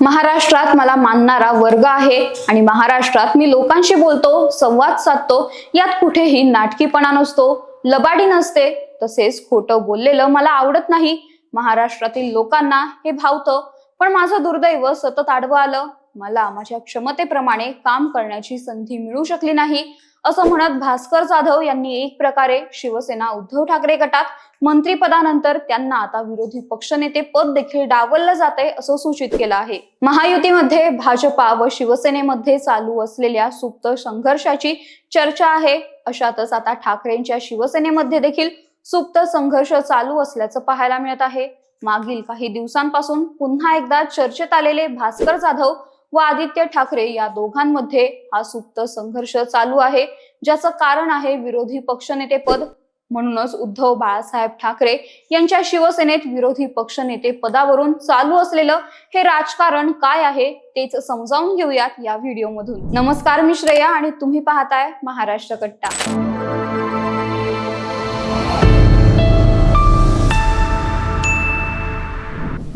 महाराष्ट्रात मला मानणारा वर्ग आहे आणि महाराष्ट्रात मी लोकांशी बोलतो संवाद साधतो यात कुठेही नाटकीपणा नसतो. लबाडी नसते तसेच खोटं बोललेलं मला आवडत नाही. महाराष्ट्रातील लोकांना हे भावतं पण माझं दुर्दैव सतत आडवं आलं. मला माझ्या क्षमतेप्रमाणे काम करण्याची संधी मिळू शकली नाही असं म्हणत भास्कर जाधव यांनी एक प्रकारे शिवसेना उद्धव ठाकरे गटात मंत्रीपदानंतर त्यांना आता विरोधी पक्षनेते पद देखील डावललं जाते असं सूचित केलं आहे. महायुतीमध्ये भाजपा व शिवसेनेमध्ये चालू असलेल्या सुप्त संघर्षाची चर्चा आहे. अशातच आता ठाकरेंच्या शिवसेनेमध्ये देखील सुप्त संघर्ष चालू असल्याचं पाहायला मिळत आहे. मागील काही दिवसांपासून पुन्हा एकदा चर्चेत आलेले भास्कर जाधव व आदित्य ठाकरे या दोघांमध्ये हा सुप्त संघर्ष चालू आहे ज्याचं कारण आहे विरोधी पक्षनेते पद म्हणूनच उद्धव बाळासाहेब ठाकरे यांच्या शिवसेनेत विरोधी पक्षनेते पदावरून चालू असलेलं हे राजकारण काय आहे तेच समजावून घेऊयात या व्हिडिओमधून. नमस्कार मी श्रेया आणि तुम्ही पाहताय महाराष्ट्र कट्टा.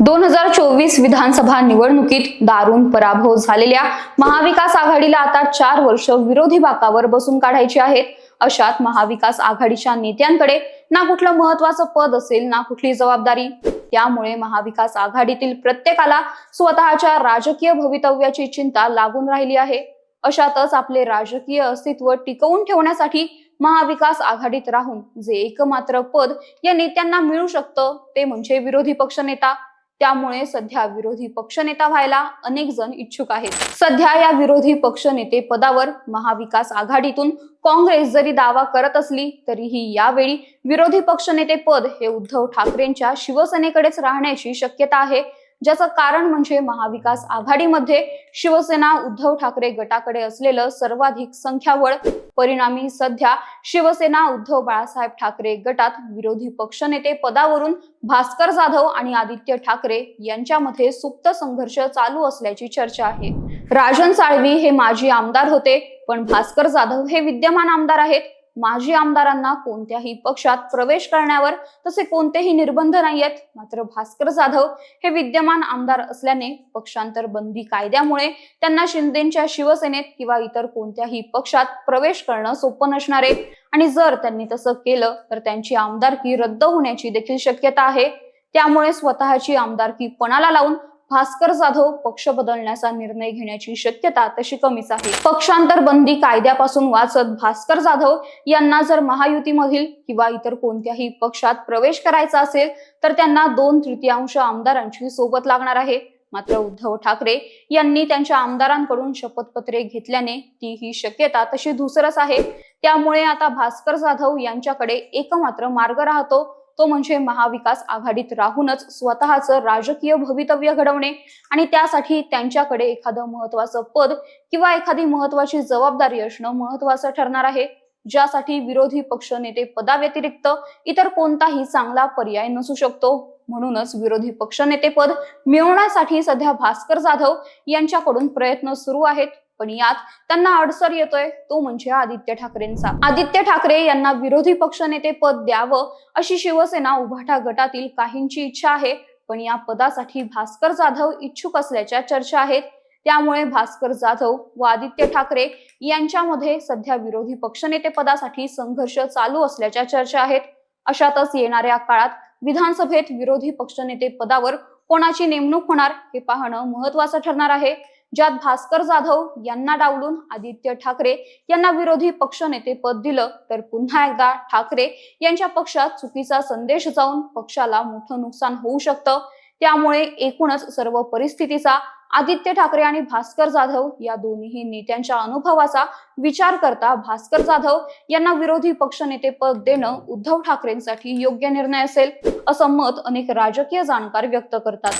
दोन हजार चोवीस विधानसभा निवडणुकीत दारुण पराभव झालेल्या महाविकास आघाडीला आता चार वर्ष विरोधी बाकावर बसून काढायची आहेत. अशात महाविकास आघाडीच्या नेत्यांकडे ना कुठलं महत्वाचं पद असेल ना कुठली जबाबदारी. त्यामुळे महाविकास आघाडीतील प्रत्येकाला स्वतःच्या राजकीय भवितव्याची चिंता लागून राहिली आहे. अशातच आपले राजकीय अस्तित्व टिकवून ठेवण्यासाठी महाविकास आघाडीत राहून जे एकमात्र पद या नेत्यांना मिळू शकतं ते म्हणजे विरोधी पक्षनेता. त्यामुळे सध्या विरोधी पक्षनेता व्हायला अनेक जण इच्छुक आहेत. सध्या या विरोधी पक्षनेते पदावर महाविकास आघाडीतून काँग्रेस जरी दावा करत असली तरीही यावेळी विरोधी पक्षनेते पद हे उद्धव ठाकरेंच्या शिवसेनेकडेच राहण्याची शक्यता आहे. ज्याचं कारण म्हणजे महाविकास आघाडीमध्ये शिवसेना उद्धव ठाकरे गटाकडे असलेलं सर्वाधिक संख्याबळ परिणामी सध्या शिवसेना उद्धव बाळासाहेब ठाकरे गटात विरोधी पक्षनेते पदावरून भास्कर जाधव आणि आदित्य ठाकरे यांच्यामध्ये सुप्त संघर्ष चालू असल्याची चर्चा आहे. राजन साळवी हे माजी आमदार होते पण भास्कर जाधव हे विद्यमान आमदार आहेत. माजी आमदारांना कोणत्याही पक्षात प्रवेश करण्यावर तसे कोणतेही निर्बंध नाहीयेत. मात्र भास्कर जाधव हे विद्यमान आमदार असल्याने पक्षांतर बंदी कायद्यामुळे त्यांना शिंदेच्या शिवसेनेत किंवा इतर कोणत्याही पक्षात प्रवेश करणं सोपं नसणार आहे. आणि जर त्यांनी तसं केलं तर त्यांची आमदारकी रद्द होण्याची देखील शक्यता आहे. त्यामुळे स्वतःची आमदारकी पणाला लावून भास्कर जाधव पक्ष बदलण्याचा निर्णय घेण्याची शक्यता तशी कमीच आहे. पक्षांतर बंदी कायद्यापासून वाचत भास्कर जाधव यांना जर महायुतीमधील किंवा इतर कोणत्याही पक्षात प्रवेश करायचा असेल तर त्यांना दोन तृतीयांश आमदारांची सोबत लागणार आहे. मात्र उद्धव ठाकरे यांनी त्यांच्या आमदारांकडून शपथपत्रे घेतल्याने ती ही शक्यता तशी धुसरच आहे. त्यामुळे आता भास्कर जाधव यांच्याकडे एकमात्र मार्ग राहतो तो म्हणजे महाविकास आघाडीत राहूनच स्वतःचं राजकीय भवितव्य घडवणे आणि त्यासाठी त्यांच्याकडे एखादं महत्वाचं पद किंवा एखादी महत्वाची जबाबदारी असणं महत्वाचं ठरणार आहे. ज्यासाठी विरोधी पक्ष नेते पदाव्यतिरिक्त इतर कोणताही चांगला पर्याय नसू शकतो. म्हणूनच विरोधी पक्षनेते पद मिळवण्यासाठी सध्या भास्कर जाधव यांच्याकडून प्रयत्न सुरू आहेत. पण यात त्यांना अडसर येतोय तो म्हणजे आदित्य ठाकरेंचा. आदित्य ठाकरे यांना विरोधी पक्षनेते पद द्यावं अशी शिवसेना उभाटा गटातील काहींची इच्छा आहे पण या पदासाठी भास्कर जाधव इच्छुक असल्याच्या चर्चा आहेत. त्यामुळे भास्कर जाधव व आदित्य ठाकरे यांच्यामध्ये सध्या विरोधी पक्षनेते पदासाठी संघर्ष चालू असल्याच्या चर्चा आहेत. अशातच येणाऱ्या काळात विधानसभेत विरोधी पक्षनेते पदावर कोणाची नेमणूक होणार हे पाहणं महत्वाचं ठरणार आहे. ज्यात भास्कर जाधव यांना डावलून आदित्य ठाकरे यांना विरोधी पक्षनेते पद दिलं तर पुन्हा एकदा ठाकरे यांच्या पक्षात चुकीचा संदेश जाऊन पक्षाला मोठं नुकसान होऊ शकतं. त्यामुळे एकूणच सर्व परिस्थितीचा आदित्य ठाकरे आणि भास्कर जाधव या दोन्ही नेत्यांच्या अनुभवाचा विचार करता भास्कर जाधव यांना विरोधी पक्षनेते पद देणं उद्धव ठाकरेंसाठी योग्य निर्णय असेल असं मत अनेक राजकीय जाणकार व्यक्त करतात.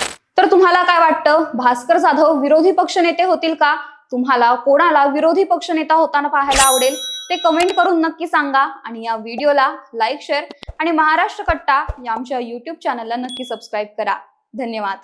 तर तुम्हाला काय वाटतं? भास्कर जाधव विरोधी पक्षनेते होतील का? तुम्हाला कोणाला विरोधी पक्षनेता होताना पाहायला आवडेल? ते कमेंट करून नक्की सांगा आणि या व्हिडिओला लाईक शेअर आणि महाराष्ट्र कट्टा या आमच्या युट्यूब चॅनलला नक्की सबस्क्राईब करा. धन्यवाद.